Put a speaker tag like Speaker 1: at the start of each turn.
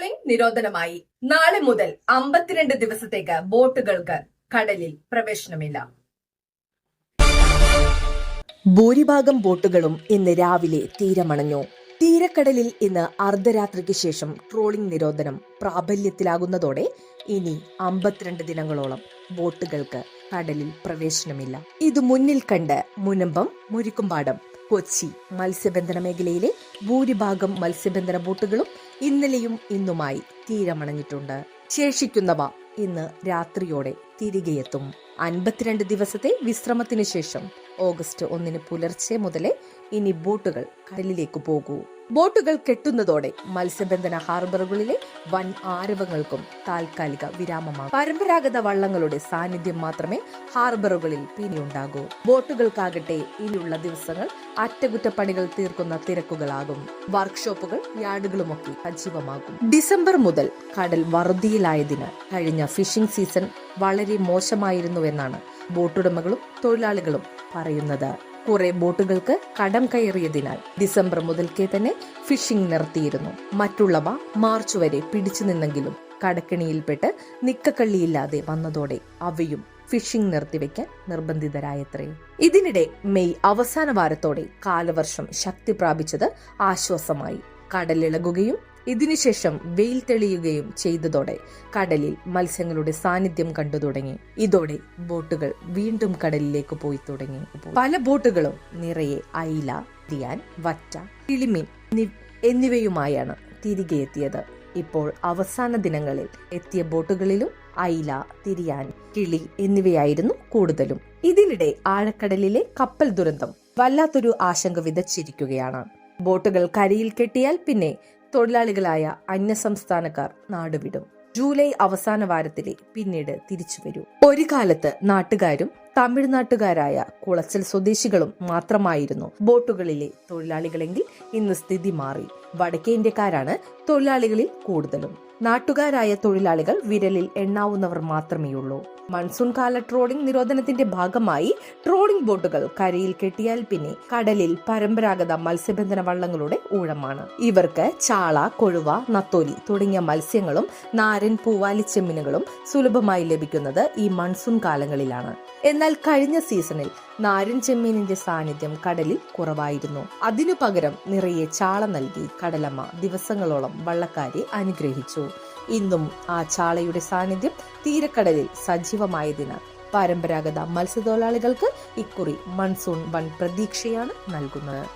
Speaker 1: Trawling നിരോധനമായി. നാളെ മുതൽ അമ്പത്തിരണ്ട് ദിവസത്തേക്ക് ബോട്ടുകൾക്ക് കടലിൽ പ്രവേശനമില്ല.
Speaker 2: ഭൂരിഭാഗം ബോട്ടുകളും ഇന്ന് രാവിലെ തീരമണഞ്ഞു. തീരക്കടലിൽ ഇന്ന് അർദ്ധരാത്രിക്ക് ശേഷം ട്രോളിംഗ് നിരോധനം പ്രാബല്യത്തിലാകുന്നതോടെ ഇനി അമ്പത്തിരണ്ട് ദിനങ്ങളോളം ബോട്ടുകൾക്ക് കടലിൽ പ്രവേശനമില്ല. ഇത് മുന്നിൽ കണ്ട് മുനമ്പം മുരിക്കുംപാടം കൊച്ചി മത്സ്യബന്ധന മേഖലയിലെ ഭൂരിഭാഗം മത്സ്യബന്ധന ബോട്ടുകളും ഇന്നലെയും ഇന്നുമായി തീരമണഞ്ഞിട്ടുണ്ട്. ശേഷിക്കുന്നവ ഇന്ന് രാത്രിയോടെ തിരികെയെത്തും. അൻപത്തിരണ്ട് ദിവസത്തെ വിശ്രമത്തിനു ശേഷം ഓഗസ്റ്റ് ഒന്നിന് പുലർച്ചെ മുതലേ ഇനി ബോട്ടുകൾ കടലിലേക്ക് പോകൂ. ബോട്ടുകൾ കെട്ടുന്നതോടെ മത്സ്യബന്ധന ഹാർബറുകളിലെ വൻ ആരവങ്ങൾക്കും താൽക്കാലിക വിരാമമാകും. പരമ്പരാഗത വള്ളങ്ങളുടെ സാന്നിധ്യം മാത്രമേ ഹാർബറുകളിൽ പിന്നെയുണ്ടാകൂ ബോട്ടുകൾക്കാകട്ടെ ഇനിയുള്ള ദിവസങ്ങൾ അറ്റകുറ്റപ്പണികൾ തീർക്കുന്ന തിരക്കുകളാകും. വർക്ക്ഷോപ്പുകൾ യാർഡുകളുമൊക്കെ സജീവമാകും. ഡിസംബർ മുതൽ കടൽ വറുതിയിലായതിന് കഴിഞ്ഞ ഫിഷിംഗ് സീസൺ വളരെ മോശമായിരുന്നുവെന്നാണ് ബോട്ടുടമകളും തൊഴിലാളികളും പറയുന്നത്. കുറെ ബോട്ടുകൾക്ക് കടം കയറിയതിനാൽ ഡിസംബർ മുതൽക്കേ തന്നെ ഫിഷിംഗ് നിർത്തിയിരുന്നു. മറ്റുള്ളവ മാർച്ച് വരെ പിടിച്ചു നിന്നെങ്കിലും കടക്കിണിയിൽപ്പെട്ട് നിക്കക്കള്ളിയില്ലാതെ വന്നതോടെ അവയും ഫിഷിംഗ് നിർത്തിവെക്കാൻ നിർബന്ധിതരായത്രേ. ഇതിനിടെ മെയ് അവസാന വാരത്തോടെ കാലവർഷം ശക്തി പ്രാപിച്ചത് ആശ്വാസമായി. കടലിളകുകയും ഇതിനുശേഷം വെയിൽ തെളിയുകയും ചെയ്തതോടെ കടലിൽ മത്സ്യങ്ങളുടെ സാന്നിധ്യം കണ്ടു തുടങ്ങി. ഇതോടെ ബോട്ടുകൾ വീണ്ടും കടലിലേക്ക് പോയി തുടങ്ങി. പല ബോട്ടുകളും നിറയെ അയില തിയാൻ വറ്റ കിളിമീൻ എന്നി- എന്നിവയുമായാണ് തിരികെ എത്തിയത്. ഇപ്പോൾ അവസാന ദിനങ്ങളിൽ എത്തിയ ബോട്ടുകളിലും അയില തിരിയാൻ കിളി എന്നിവയായിരുന്നു കൂടുതലും. ഇതിനിടെ ആഴക്കടലിലെ കപ്പൽ ദുരന്തം വല്ലാത്തൊരു ആശങ്ക വിതച്ചിരിക്കുകയാണ്. ബോട്ടുകൾ കരയിൽ കെട്ടിയാൽ പിന്നെ തൊഴിലാളികളായ അന്യസംസ്ഥാനക്കാർ നാടുവിടും. ജൂലൈ അവസാന വാരത്തിലെ പിന്നീട് തിരിച്ചു വരൂ. ഒരു കാലത്ത് നാട്ടുകാരും തമിഴ്നാട്ടുകാരായ കുളച്ചൽ സ്വദേശികളും മാത്രമായിരുന്നു ബോട്ടുകളിലെ തൊഴിലാളികളെങ്കിൽ ഇന്ന് സ്ഥിതി മാറി. വടക്കേ ഇന്ത്യക്കാരാണ് തൊഴിലാളികളിൽ കൂടുതലും. നാട്ടുകാരായ തൊഴിലാളികൾ വിരലിൽ എണ്ണാവുന്നവർ മാത്രമേയുള്ളൂ. മൺസൂൺ കാല ട്രോളിംഗ് നിരോധനത്തിന്റെ ഭാഗമായി ട്രോളിംഗ് ബോട്ടുകൾ കരയിൽ കെട്ടിയാൽ പിന്നെ കടലിൽ പരമ്പരാഗത മത്സ്യബന്ധന വള്ളങ്ങളുടെ ഊഴമാണ്. ഇവർക്ക് ചാള കൊഴുവ നത്തോലി തുടങ്ങിയ മത്സ്യങ്ങളും നാരൻ പൂവാലി ചെമ്മീനുകളും സുലഭമായി ലഭിക്കുന്നത് ഈ മൺസൂൺ കാലങ്ങളിലാണ്. എന്നാൽ കഴിഞ്ഞ സീസണിൽ നാരൻ ചെമ്മീനിന്റെ സാന്നിധ്യം കടലിൽ കുറവായിരുന്നു. അതിനു പകരം നിറയെ ചാള നൽകി കടലമ്മ ദിവസങ്ങളോളം വള്ളക്കാരെ അനുഗ്രഹിച്ചു. ഇന്നും ആ ചാളയുടെ സാന്നിധ്യം തീരക്കടലിൽ സജീവമായതിനാൽ പരമ്പരാഗത മത്സ്യത്തൊഴിലാളികൾക്ക് ഇക്കുറി മൺസൂൺ വൻ പ്രതീക്ഷയാണ് നൽകുന്നത്.